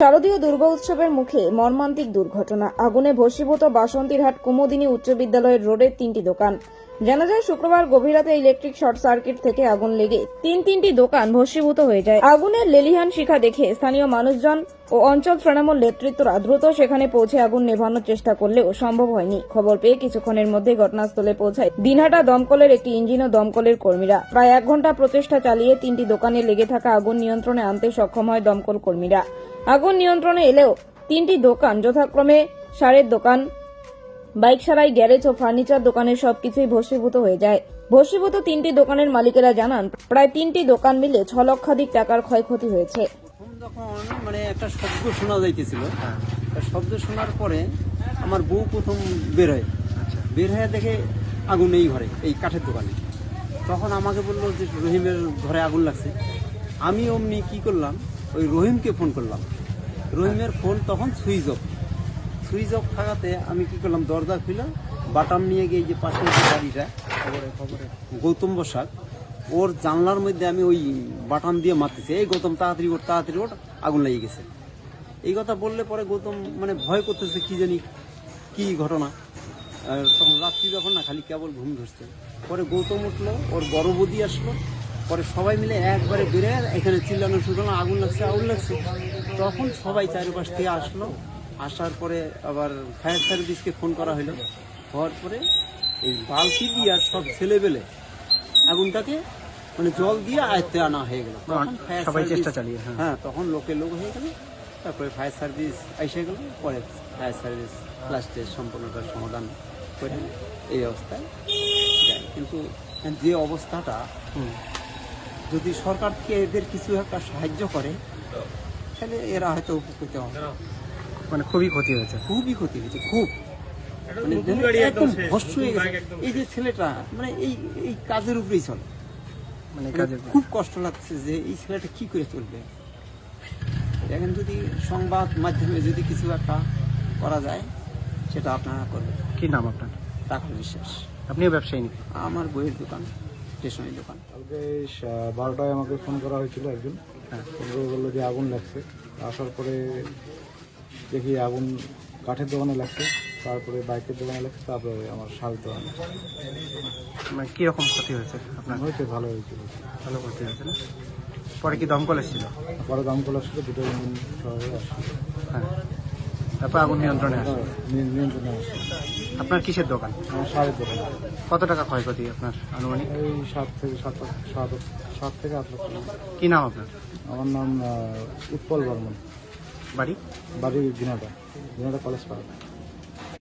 শারদীয় দুর্গা উৎসবের মুখে মর্মান্তিক দুর্ঘটনা। আগুনে ভস্মীভূত বাসন্তীরহাট কুমোদিনী উচ্চ বিদ্যালয়ের রোডের তিনটি দোকান। জানা যায়, শুক্রবার গভীর রাতে ইলেকট্রিক শর্ট সার্কিট থেকে আগুন লেগে তিন তিনটি দোকান ভস্মীভূত হয়ে যায়। আগুনের লেলিহান শিখা দেখে স্থানীয় মানুষজন ও অঞ্চল তৃণমূল নেতৃত্বরা দ্রুত সেখানে পৌঁছে আগুন নেভানোর চেষ্টা করলেও সম্ভব হয়নি। খবর পেয়ে কিছুক্ষণের মধ্যে ঘটনাস্থলে পৌঁছায় দিনহাটা দমকলের একটি ইঞ্জিন ও দমকলের কর্মীরা। প্রায় এক ঘণ্টা প্রচেষ্টা চালিয়ে তিনটি দোকানে লেগে থাকা আগুন নিয়ন্ত্রণে আনতে সক্ষম হয় দমকল কর্মীরা। আগুন নিয়ন্ত্রণে এলেও তিনটি দোকান যথাক্রমে সারের দোকান বাইক সারাই গ্যারেজ ও ফার্নিচার দোকানের সবকিছুই ভস্মীভূত হয়ে যায়। ভস্মীভূত তিনটি দোকানের মালিকেরা জানান প্রায় তিনটি দোকান মিলে ছ লক্ষাধিক টাকার ক্ষয়ক্ষতি হয়েছে। তখন মানে একটা শব্দ শোনা যাইতেছিল শব্দ শোনার পরে আমার বউ প্রথম বের হয়। বের হয়ে দেখে আগুন এই ঘরে এই কাঠের দোকানে। তখন আমাকে বলল যে রহিমের ঘরে আগুন লাগছে। আমি অমনি কি করলাম ওই রহিমকে ফোন করলাম। রহিমের ফোন তখন সুইচ অফ। সুইচ অফ থাকাতে আমি কি করলাম, দরজা খুলে বাটাম নিয়ে গিয়ে যে পাশে যে বাড়িটা গৌতম বসাক, ওর জানলার মধ্যে আমি ওই বাটাম দিয়ে মারতেছি। এই গৌতম, তাড়াতাড়ি ওর তাড়াতাড়ি ওর আগুন লেগে গেছে। এই কথা বললে পরে গৌতম মানে ভয় করতেছে, কি জানি কি ঘটনা। তখন রাত্রি যখন না, খালি কেবল ঘুম ধরছে। পরে গৌতম উঠল, ওর বদি আসলো পরে সবাই মিলে একবারে বেড়ে এখানে চিল্লানো শুরু আগুন লাগছে আগুন লাগছে। তখন সবাই চারিপাশ থেকে আসলো। আসার পরে আবার ফায়ার সার্ভিসকে ফোন করা হলো। হওয়ার পরে এই বালতি দিয়ে আর সব ছেলেবেলে আগুনটাকে মানে জল দিয়ে আয়ত্তে আনা হয়ে গেল। সবাই চেষ্টা চালিয়ে, হ্যাঁ। হ্যাঁ তখন লোকে লোক হয়ে গেল। তারপরে ফায়ার সার্ভিস এসে গেল। পরে ফায়ার সার্ভিস লাস্টে সম্পূর্ণটার সমাধান করে এই অবস্থায় যায়। কিন্তু যে অবস্থাটা যদি সরকার থেকে এদের কিছু একটা সাহায্য করে তাহলে এরা হয়তো উপকৃত হবে। মানে খুবই ক্ষতি হয়েছে খুবই ক্ষতি হয়েছে খুব। মানে একদম ভস্ম হয়ে গেছে। এই যে ছেলেটা মানে এই এই কাজের উপরেই চলে। মানে কাজে খুব কষ্ট লাগছে যে এই ছেলেটা কি করে চলবে। এখন যদি সংবাদ মাধ্যমে যদি কিছু একটা করা যায় সেটা আপনারা করবেন। কি নাম আপনার? টাকা বিশ্বাস। আপনিও ব্যবসায়ী নাকি? আমার বইয়ের দোকান। স্টেশনারি দোকান। কালকে বারোটায় আমাকে ফোন করা হয়েছিল একজন। ফোন করে বলল যে আগুন লাগছে। আসার পরে দেখি আগুন কাঠের দোকানে লাগছে তারপরে বাইকের দোকানে লাগছে তারপরে আমার সার দোকানে মানে কীরকম ক্ষতি হয়েছে আপনার? হয়েছে ভালো হয়েছিল ভালো ক্ষতি হয়েছে না? পরে কি দমকল এসেছিল? পরে দাম কল আসলে দুটো হ্যাঁ। তারপর আগুন নিয়ন্ত্রণে আসে। নিয়ন্ত্রণে আসছে আপনার কিসের দোকান? আমার সারের দোকানে। কত টাকা ক্ষয়ক্ষতি আপনার আনুমানিক? এই সাত থেকে সাত সাত সাত থেকে আট লক্ষ কি নাম আপনার? আমার নাম উৎপল বর্মন। বাড়ি? বাড়ি দিনাটা দিনাটা কলেজ পাড়া